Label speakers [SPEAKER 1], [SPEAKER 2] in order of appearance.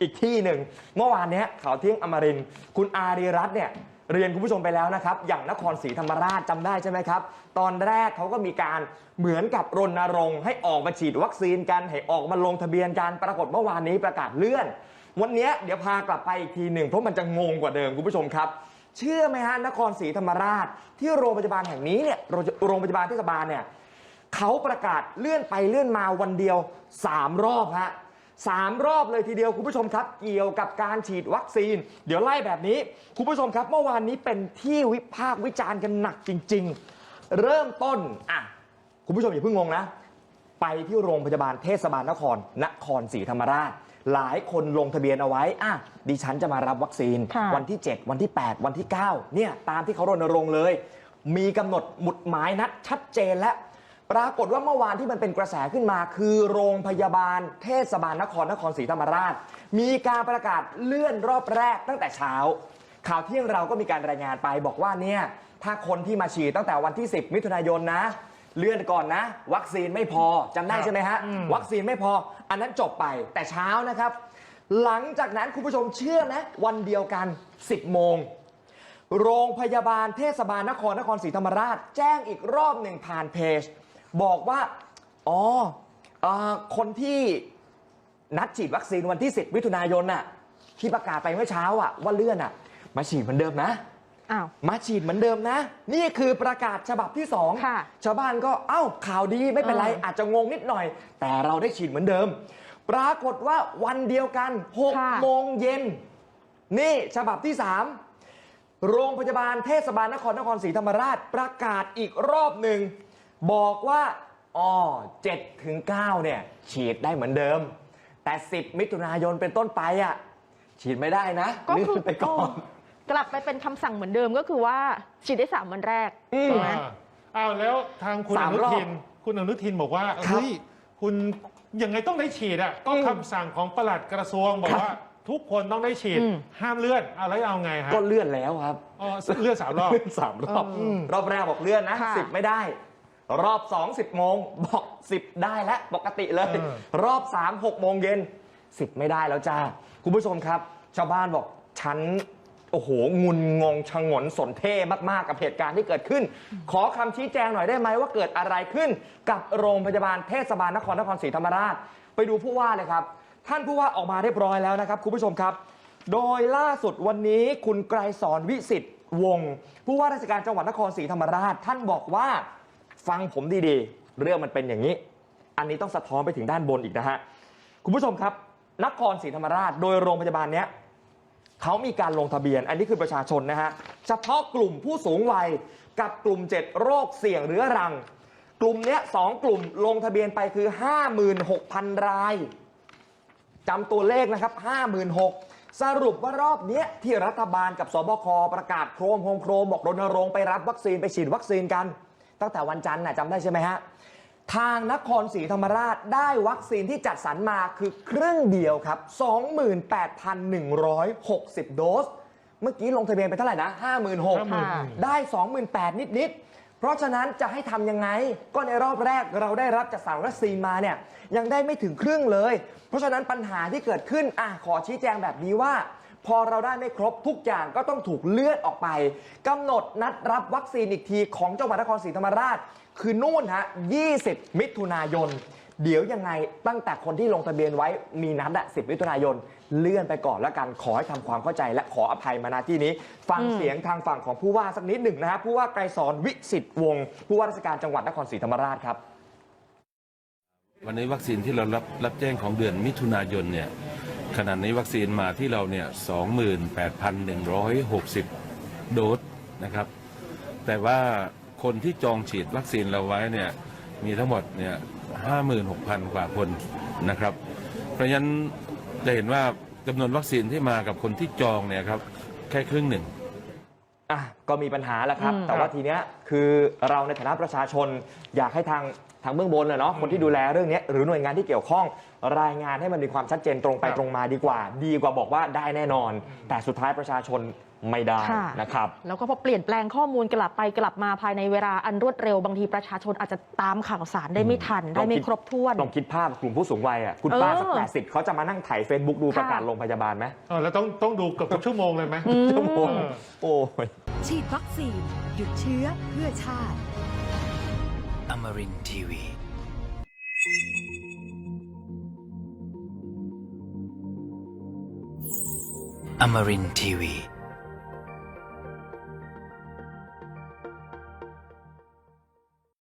[SPEAKER 1] อีกที่หนึ่ง เมื่อวานเนี้ยข่าวเที่ยงอมรินทร์คุณอารีรัตน์เนี่ยเรียนคุณผู้ชมไปแล้วนะครับ อย่างนครศรีธรรมราชจำได้ใช่ไหมครับ ตอนแรกเขาก็มีการเหมือนกับรณรงค์ให้ออกมาฉีดวัคซีนกัน ให้ออกมาลงทะเบียนกันปรากฏเมื่อวานนี้ประกาศเลื่อน วันเนี้ยเดี๋ยวพากลับไปอีกทีหนึ่งเพราะมันจะงงกว่าเดิมคุณผู้ชมครับ เชื่อไหมฮะนครศรีธรรมราช ที่โรงพยาบาลแห่งนี้เนี่ยโรงโรงพยาบาลเทศบาลเนี่ยเขาประกาศเลื่อนไปเลื่อนมาวันเดียว3รอบฮะ สามรอบเลยทีเดียวคุณผู้ชมครับ เกี่ยวกับการฉีดวัคซีน เดี๋ยวไล่แบบนี้คุณผู้ชมครับเมื่อวานนี้เป็นที่วิพากษ์วิจารณ์กันหนักจริง ๆ เริ่มต้นอะคุณผู้ชมอย่าเพิ่งงงนะ ไปที่โรงพยาบาลเทศบาลนคร นครศรีธรรมราช หลายคนลงทะเบียนเอาไว้อะดิฉันจะมารับวัคซีน
[SPEAKER 2] ค่ะ
[SPEAKER 1] วันที่ 7 วันที่ 8 วันที่ 9เนี่ยตามที่เขารณรงค์เลย มีกำหนดหมุดหมายนัดชัดเจนและ ปรากฏว่าเมื่อวานที่มันเป็นกระแสขึ้นมา คือโรงพยาบาลเทศบาลนครนครศรีธรรมราช มีการประกาศเลื่อนรอบแรกตั้งแต่เช้า ข่าวเที่ยงเราก็มีการรายงานไปบอกว่าเนี่ยถ้าคนที่มาฉีดตั้งแต่วันที่ 10 มิถุนายนนะ เลื่อนก่อนนะ วัคซีนไม่พอจำได้ใช่ไหมฮะวัคซีนไม่พอ อันนั้นจบไปแต่เช้านะครับ หลังจากนั้นคุณผู้ชมเชื่อไหมวันเดียวกัน 10 โมง โรงพยาบาลเทศบาลนครนครศรีธรรมราช แจ้งอีกรอบหนึ่งผ่านเพจ บอกว่า อ๋อเออคนที่นัดฉีดวัคซีนวันที่ 10มิถุนายนน่ะที่ประกาศไปเมื่อเช้าอะว่าเลื่อนอะ มาฉีดเหมือนเดิมนะ
[SPEAKER 2] อ้าว
[SPEAKER 1] มาฉีดเหมือนเดิมนะ นี่คือประกาศฉบับที่สอง
[SPEAKER 2] ค่ะ
[SPEAKER 1] ชาวบ้านก็เอ้าข่าวดีไม่เป็นไร
[SPEAKER 2] เอออ
[SPEAKER 1] อาจจะงงนิดหน่อย แต่เราได้ฉีดเหมือนเดิม ปรากฏว่าวันเดียวกัน
[SPEAKER 2] ค่ะ
[SPEAKER 1] 6โมงเย็น นี่ฉบับที่ 3 โรงพยาบาลเทศบาลนครนครศรีธรรมราชประกาศอีกรอบหนึ่ง บอกว่าอ๋อ7ถึง9เนี่ยฉีดได้เหมือนเดิม แต่ 10 มิถุนายนเป็นต้นไปอะฉีดไม่ได้นะ
[SPEAKER 2] ก็
[SPEAKER 1] เลื่
[SPEAKER 2] คือ
[SPEAKER 1] อนไปก่อน
[SPEAKER 2] กลับไปเป็นคำสั่งเหมือนเดิมก็คือว่าฉีดได้สามวันแรก
[SPEAKER 1] อืม
[SPEAKER 2] ถูกไหม
[SPEAKER 3] อ่าอ้าวแล้วทางคุณ
[SPEAKER 1] สา
[SPEAKER 3] อ
[SPEAKER 1] ม
[SPEAKER 3] นุ
[SPEAKER 1] รอบ
[SPEAKER 3] ทิน คุณอนุทินบอกว่า
[SPEAKER 1] ครับ
[SPEAKER 3] เฮ้ยคุณยังไงต้องได้ฉีดอะก็
[SPEAKER 1] อืม
[SPEAKER 3] คำสั่งของปลัดกระทรวงบอก
[SPEAKER 1] ครับ
[SPEAKER 3] ว่า ทุกคนต้องได้ฉีด
[SPEAKER 2] อืม
[SPEAKER 3] ห้ามเลื่อนเอาแล้วเอาไงฮะ
[SPEAKER 1] ก็เลื่อนแล้วครับ
[SPEAKER 3] อ๋อเลื่อนสามรอบ
[SPEAKER 1] เลื่อนสามรอบ
[SPEAKER 2] เออ
[SPEAKER 1] รอบแรกบอกเลื่อนนะ
[SPEAKER 2] ค่ะ
[SPEAKER 1] สิบไม่ได้ รอบสองสิบโมงบอกสิบได้แล้วปกติเลย
[SPEAKER 3] เออ
[SPEAKER 1] รอบสามหกโมงเย็นสิบไม่ได้แล้วจ้า คุณผู้ชมครับ ชาวบ้านบอกฉันโอ้โห งุนงงชงนสนเท่มาก ๆ กับเหตุการณ์ที่เกิดขึ้น ขอคำชี้แจงหน่อยได้ไหมว่าเกิดอะไรขึ้น กับโรงพยาบาลเทศบาลนครนครศรีธรรมราช ไปดูผู้ว่าเลยครับ ท่านผู้ว่าออกมาเรียบร้อยแล้วนะครับ คุณผู้ชมครับ โดยล่าสุดวันนี้คุณไกรสอนวิสิทธิ์วงศ์ผู้ว่าราชการจังหวัดนครศรีธรรมราช ท่านบอกว่า ฟังผมดีๆ เรื่องมันเป็นอย่างนี้ อันนี้ต้องสะท้อนไปถึงด้านบนอีกนะฮะ คุณผู้ชมครับ นครศรีธรรมราชโดยโรงพยาบาลเนี้ยเขามีการลงทะเบียน อันนี้คือประชาชนนะฮะ เฉพาะกลุ่มผู้สูงวัยกับกลุ่ม 7 โรคเสี่ยงเรื้อรัง กลุ่มเนี้ยสองกลุ่มลงทะเบียนไปคือ 56,000 รายจำตัวเลขนะครับ 56,000 สรุปว่ารอบเนี้ยที่รัฐบาลกับสบคประกาศโครมโครมโครมบอกรณรงค์ไปรับวัคซีนไปฉีดวัคซีนกัน ตั้งแต่วันจันทร์น่ะจำได้ใช่ไหมฮะทางนครศรีธรรมราชได้วัคซีนที่จัดสรรมาคือครึ่งเดียวครับ 28,160 โดส เมื่อกี้ลงทะเบียนไปเท่าไหร่นะ 56,000
[SPEAKER 2] ค่ะ
[SPEAKER 1] ได้ 28,000 นิด ๆ เพราะฉะนั้นจะให้ทำยังไง ก็ในรอบแรกเราได้รับจัดสรรวัคซีนมาเนี่ยยังได้ไม่ถึงครึ่งเลย เพราะฉะนั้นปัญหาที่เกิดขึ้นอะขอชี้แจงแบบนี้ว่า พอเราได้ไม่ครบทุกอย่างก็ต้องถูกเลื่อนออกไปกำหนดนัดรับวัคซีนอีกทีของจังหวัดนครศรีธรรมราช คือนู่นฮะ 20 มิถุนายน เดี๋ยวยังไงตั้งแต่คนที่ลงทะเบียนไว้มีนัดอะ10 มิถุนายน เลื่อนไปก่อนแล้วกันขอให้ทำความเข้าใจและขออภัยมาณที่นี้ ฟังเสียงทางฝั่งของผู้ว่าสักนิดหนึ่งนะฮะผู้ว่าไกรสอนวิสิตวงศ์ผู้ว่าราชการจังหวัดนครศรีธรรมราชครับ
[SPEAKER 4] วันนี้วัคซีนที่เรารับรับแจ้งของเดือนมิถุนายนเนี่ย ขณะนี้วัคซีนมาที่เราเนี่ย28,160 โดสนะครับ แต่ว่าคนที่จองฉีดวัคซีนเราไว้เนี่ยมีทั้งหมดเนี่ย56,000 กว่าคนนะครับ เพราะฉะนั้นจะเห็นว่าจำนวนวัคซีนที่มากับคนที่จองเนี่ยครับแค่ครึ่งหนึ่ง
[SPEAKER 1] อะก็มีปัญหาแหล้วครับ
[SPEAKER 2] อืม
[SPEAKER 1] แต่ว่าทีเนี้ยคือเราในฐานะประชาชนอยากให้ทาง ทางเบื้องบนนะเนาะคนที่ดูแลเรื่องเนี้ยหรือหน่วยงานที่เกี่ยวข้องรายงานให้มันมีความชัดเจนตรงไป
[SPEAKER 3] ครับ
[SPEAKER 1] ตรงมาดีกว่า ดีกว่าบอกว่าได้แน่นอน แต่สุดท้ายประชาชนไม่ได้
[SPEAKER 2] ค่ะ
[SPEAKER 1] นะครับ
[SPEAKER 2] แล้วก็พอเปลี่ยนแปลงข้อมูลกลับไปกลับมาภายในเวลาอันรวดเร็วบางทีประชาชนอาจจะตามข่าวสารได้ไม่ทัน ได้ไม่ครบถ้วน
[SPEAKER 1] ลองคิดภาพกลุ่มผู้สูงวัยอะคุณ
[SPEAKER 2] เออ
[SPEAKER 1] ป้าสักแปดสิบเขาจะมานั่งถ่ายเฟซบุ๊กดู
[SPEAKER 2] ค่ะ
[SPEAKER 1] ประกาศโรงพยาบาลไหม
[SPEAKER 3] เออแล้วต้องต้องดูเกับทุกชั่วโมงเลยไหม
[SPEAKER 1] ชั่วโมง
[SPEAKER 3] เออ
[SPEAKER 1] โอ้ย
[SPEAKER 5] ฉีดวัคซีนหยุดเชื้อเพื่อชาติ
[SPEAKER 6] Amarin TV. Amarin TV.